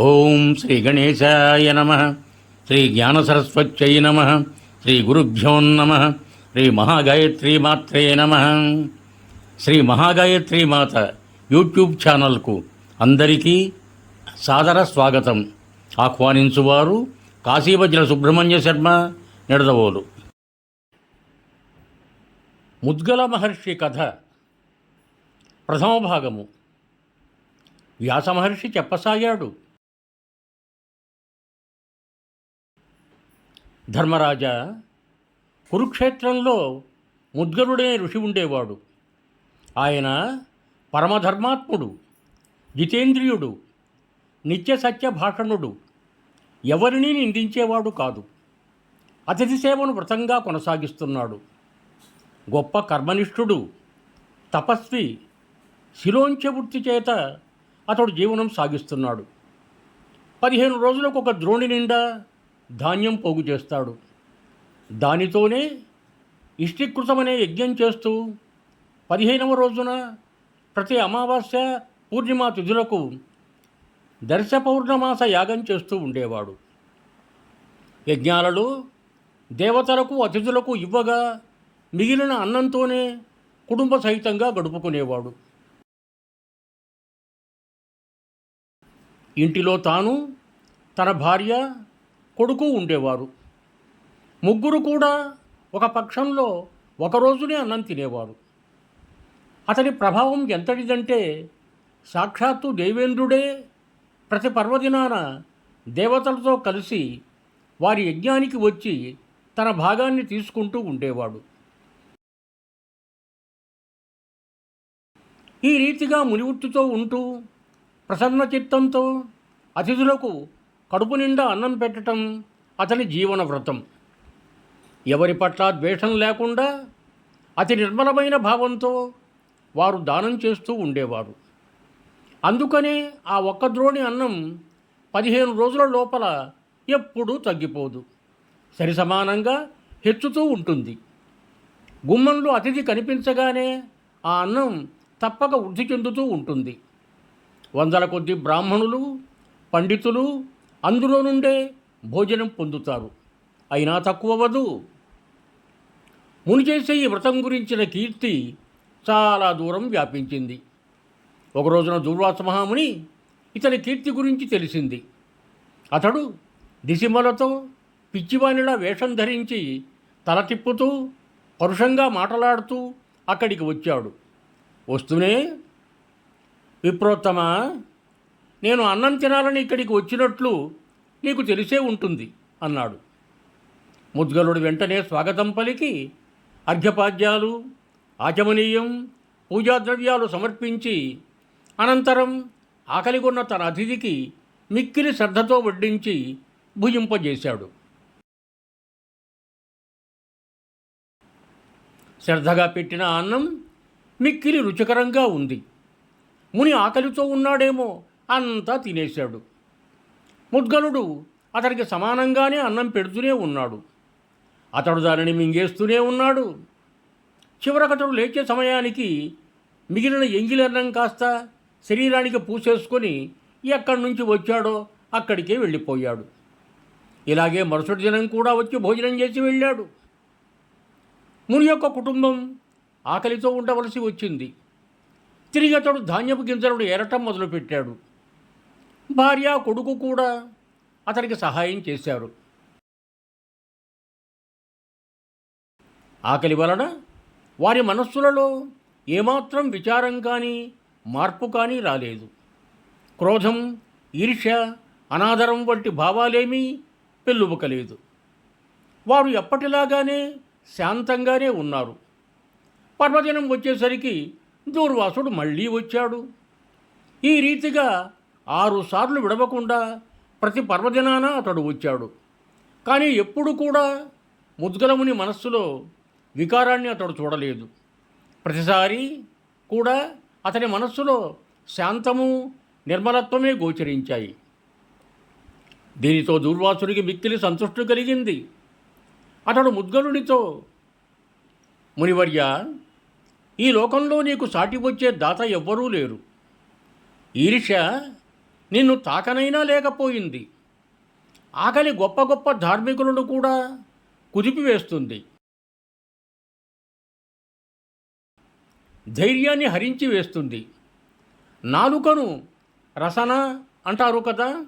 ఓం శ్రీ గణేశాయ నమ శ్రీ జ్ఞానసరస్వత్యై నమ శ్రీ గురుభ్యో నమ శ్రీ మహాగాయత్రీ మాత్రే నమ. శ్రీ మహాగాయత్రీ మాత యూట్యూబ్ ఛానల్కు అందరికీ సాదర స్వాగతం. ఆహ్వానించువారు కాశీవజ్ర సుబ్రహ్మణ్య శర్మ నిడదవోలు. ముద్గల మహర్షి కథ ప్రథమ భాగము. వ్యాస మహర్షి చెప్పసాగాడు. ధర్మరాజా కురుక్షేత్రంలో ముద్గరుడే ఋషి ఉండేవాడు. ఆయన పరమధర్మాత్ముడు జితేంద్రియుడు నిత్య సత్య భాషణుడు. ఎవరినీ నిందించేవాడు కాదు. అతిథి సేవను వ్రతంగా కొనసాగిస్తున్నాడు. గొప్ప కర్మనిష్ఠుడు తపస్వి శిలోంచ వృత్తి చేత అతడు జీవనం సాగిస్తున్నాడు. పదిహేను రోజులకు ఒక ద్రోణి నిండా ధాన్యం పోగు చేస్తాడు. దానితోనే ఇష్టికృతమనే యజ్ఞం చేస్తూ పదిహేనవ రోజున ప్రతి అమావాస్య పూర్ణిమ తిథులకు దర్శ పౌర్ణమాస యాగం చేస్తూ ఉండేవాడు. యజ్ఞాలలో దేవతలకు అతిథులకు ఇవ్వగా మిగిలిన అన్నంతోనే కుటుంబ సహితంగా గడుపుకునేవాడు. ఇంటిలో తాను తన భార్య కొడుకు ఉండేవారు. ముగ్గురు కూడా ఒక పక్షంలో ఒక రోజునే అన్నం తినేవారు. అతని ప్రభావం ఎంతటిదంటే సాక్షాత్తు దేవేంద్రుడే ప్రతి పర్వదినాన దేవతలతో కలిసి వారి యజ్ఞానికి వచ్చి తన భాగాన్ని తీసుకుంటూ ఉండేవాడు. ఈ రీతిగా మునివృత్తితో ఉంటూ ప్రసన్న చిత్తంతో అతిథులకు కడుపు నిండా అన్నం పెట్టడం అతని జీవన వ్రతం ఎవరి పట్ల ద్వేషం లేకుండా అతి నిర్మలమైన భావంతో వారు దానం చేస్తూ ఉండేవారు. అందుకనే ఆ ఒక్క ద్రోణి అన్నం పదిహేను రోజుల లోపల ఎప్పుడూ తగ్గిపోదు. సరి సమానంగా హెచ్చుతూ ఉంటుంది. గుమ్మంలో అతిథి కనిపించగానే ఆ అన్నం తప్పక వృద్ధి చెందుతూ ఉంటుంది. వందల కొద్ది బ్రాహ్మణులు పండితులు అందులో నుండే భోజనం పొందుతారు. అయినా తక్కువవదు ముని చేసే ఈ వ్రతం గురించిన కీర్తి చాలా దూరం వ్యాపించింది. ఒక రోజున దుర్వాస మహాముని ఇతని కీర్తి గురించి తెలిసింది. అతడు దిశిమలతో పిచ్చివానిలా వేషం ధరించి తల తిప్పుతూ పరుషంగా మాటలాడుతూ అక్కడికి వచ్చాడు. వస్తూనే విప్రోత్తమ నేను అన్నం తినాలని ఇక్కడికి వచ్చినట్లు నీకు తెలిసే ఉంటుంది అన్నాడు. ముద్గలుడు వెంటనే స్వాగతం పలికి అర్ఘ్యపాద్యాలు ఆచమనీయం పూజాద్రవ్యాలు సమర్పించి అనంతరం ఆకలిగొన్న తన అతిథికి మిక్కిలి శ్రద్ధతో వడ్డించి భుజింపజేశాడు. శ్రద్ధగా పెట్టిన అన్నం మిక్కిలి రుచికరంగా ఉంది. ముని ఆకలితో ఉన్నాడేమో అంతా తినేశాడు. ముద్గలుడు అతనికి సమానంగానే అన్నం పెడుతూనే ఉన్నాడు. అతడు దానిని మింగేస్తూనే ఉన్నాడు. చివరకతడు లేచే సమయానికి మిగిలిన ఎంగిలన్నం కాస్త శరీరానికి పూసేసుకొని ఎక్కడి నుంచి వచ్చాడో అక్కడికే వెళ్ళిపోయాడు. ఇలాగే మరుసటి దినం కూడా వచ్చి భోజనం చేసి వెళ్ళాడు. ముని యొక్క కుటుంబం ఆకలితో ఉండవలసి వచ్చింది. తిరిగి అతడు ధాన్యపు గింజలను ఏరటం మొదలుపెట్టాడు. భార్య కొడుకు కూడా అతనికి సహాయం చేశారు. ఆకలి వలన వారి మనస్సులలో ఏమాత్రం విచారం కానీ మార్పు కానీ రాలేదు. క్రోధం ఈర్ష్య అనాదరం వంటి భావాలేమీ పెళ్ళుబుకలేదు. వారు ఎప్పటిలాగానే శాంతంగానే ఉన్నారు. పర్వదినం వచ్చేసరికి దూర్వాసుడు మళ్ళీ వచ్చాడు. ఈ రీతిగా ఆరు సార్లు విడవకుండా ప్రతి పర్వదినాన అతడు వచ్చాడు. కానీ ఎప్పుడు కూడా ముద్గలముని మనస్సులో వికారాన్ని అతడు చూడలేదు. ప్రతిసారి కూడా అతని మనస్సులో శాంతము నిర్మలత్వమే గోచరించాయి. దీనితో దూర్వాసుడికి మిక్కిలి సంతృష్టి కలిగింది. అతడు ముద్గలునితో మునివర్య ఈ లోకంలో నీకు సాటి వచ్చే దాత ఎవ్వరూ లేరు. ఈర్ష్య నిన్ను తాకనైనా లేకపోయింది. ఆకలి గొప్ప గొప్ప ధార్మికులను కూడా కుదిపివేస్తుంది. ధైర్యాన్ని హరించి వేస్తుంది. నాలుకను రసన అంటారు కదా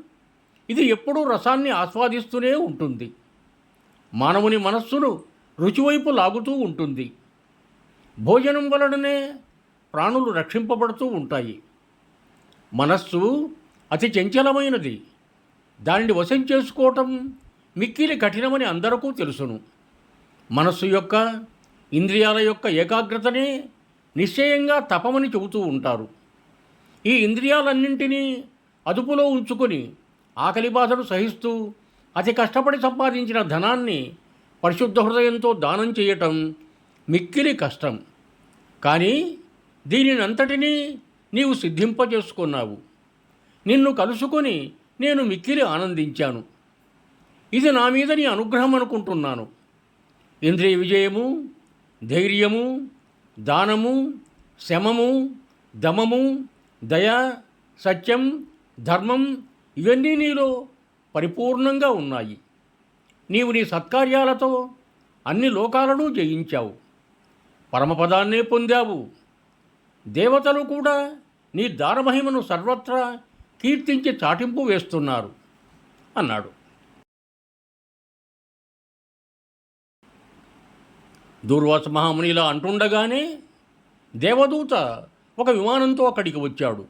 ఇది ఎప్పుడూ రసాన్ని ఆస్వాదిస్తూనే ఉంటుంది. మానవుని మనస్సును రుచివైపు లాగుతూ ఉంటుంది. భోజనం వలననే ప్రాణులు రక్షింపబడుతూ ఉంటాయి. మనస్సు అతి చంచలమైనది. దానిని వశం చేసుకోవటం మిక్కిలి కఠినమని అందరికీ తెలుసును. మనస్సు యొక్క ఇంద్రియాల యొక్క ఏకాగ్రతనే నిశ్చయంగా తపమని చెబుతూ ఉంటారు. ఈ ఇంద్రియాలన్నింటినీ అదుపులో ఉంచుకొని ఆకలి బాధను సహిస్తూ అతి కష్టపడి సంపాదించిన ధనాన్ని పరిశుద్ధ హృదయంతో దానం చేయటం మిక్కిలి కష్టం. కానీ దీనినంతటినీ నీవు సిద్ధింపజేసుకున్నావు. నిన్ను కలుసుకొని నేను మిక్కిలి ఆనందించాను. ఇది నా మీద నీ అనుగ్రహం అనుకుంటున్నాను. ఇంద్రియ విజయము ధైర్యము దానము శమము దమము దయ సత్యం ధర్మం ఇవన్నీ నీలో పరిపూర్ణంగా ఉన్నాయి. నీవు నీ సత్కార్యాలతో అన్ని లోకాలను జయించావు. పరమపదాన్నే పొందావు. దేవతలు కూడా నీ దానమహిమను సర్వత్రా కీర్తించి చాటింపు వేస్తున్నారు అన్నాడు. దూర్వాస మహాముని ఇలా అంటుండగానే దేవదూత ఒక విమానంతో అక్కడికి వచ్చాడు.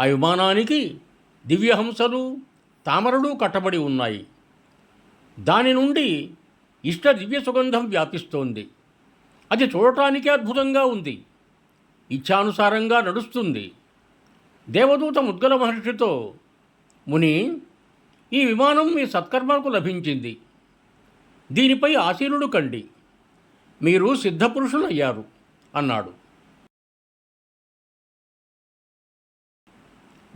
ఆ విమానానికి దివ్యహంసలు తామరలు కట్టబడి ఉన్నాయి. దాని నుండి ఇష్ట దివ్య సుగంధం వ్యాపిస్తోంది. అది చూడటానికే అద్భుతంగా ఉంది. ఇచ్ఛానుసారంగా నడుస్తుంది. దేవదూత ముద్గల మహర్షితో ముని ఈ విమానం మీ సత్కర్మకు లభించింది. దీనిపై ఆశీనుడు కండి. మీరు సిద్ధపురుషులయ్యారు అన్నాడు.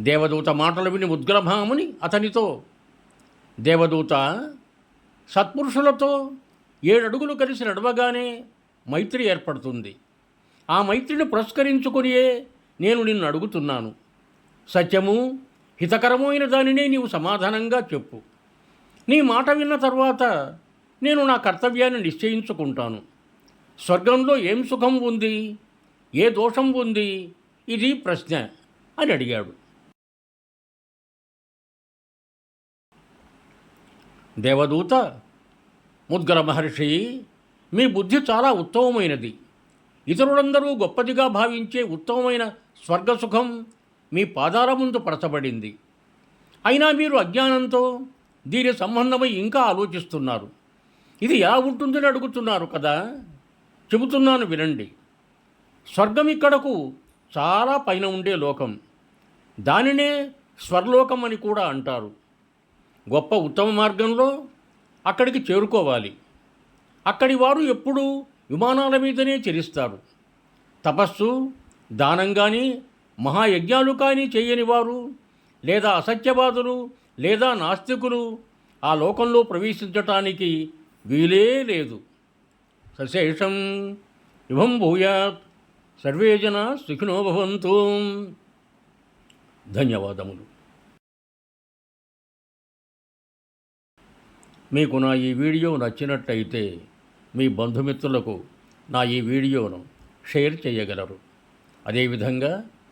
దేవదూత మాటలు విని ఉద్గ్రభాముని అతనితో దేవదూత సత్పురుషులతో ఏడడుగులు కలిసి నడవగానే మైత్రి ఏర్పడుతుంది. ఆ మైత్రిని పురస్కరించుకునియే నేను నిన్ను అడుగుతున్నాను. సత్యము హితకరమైన దానినే నీవు సమాధానంగా చెప్పు. నీ మాట విన్న తర్వాత నేను నా కర్తవ్యాన్ని నిశ్చయించుకుంటాను. స్వర్గంలో ఏం సుఖం ఉంది? ఏ దోషం ఉంది? ఇది ప్రశ్న అని అడిగాడు. దేవదూత ముద్గల మహర్షి మీ బుద్ధి చాలా ఉత్తమమైనది. ఇతరులందరూ గొప్పదిగా భావించే ఉత్తమమైన స్వర్గసుఖం మీ పాదాల ముందు పరచబడింది. అయినా మీరు అజ్ఞానంతో దీని సంబంధమై ఇంకా ఆలోచిస్తున్నారు. ఇది ఎలా ఉంటుందని అడుగుతున్నారు కదా? చెబుతున్నాను వినండి. స్వర్గం ఇక్కడకు చాలా పైన ఉండే లోకం. దానినే స్వర్లోకం అని కూడా అంటారు. గొప్ప ఉత్తమ మార్గంలో అక్కడికి చేరుకోవాలి. అక్కడి వారు ఎప్పుడూ విమానాల మీదనే చెరిస్తారు. తపస్సు దానం కానీ మహాయజ్ఞాలు కానీ చేయని వారు లేదా అసత్యవాదులు లేదా నాస్తికులు ఆ లోకంలో ప్రవేశించటానికి వీలే లేదు. సశేషం ఇవం భూయాత్. సర్వే జన ధన్యవాదములు. మీకు నా ఈ వీడియో నచ్చినట్టయితే మీ బంధుమిత్రులకు నా ఈ వీడియోను షేర్ చేయగలరు. అదేవిధంగా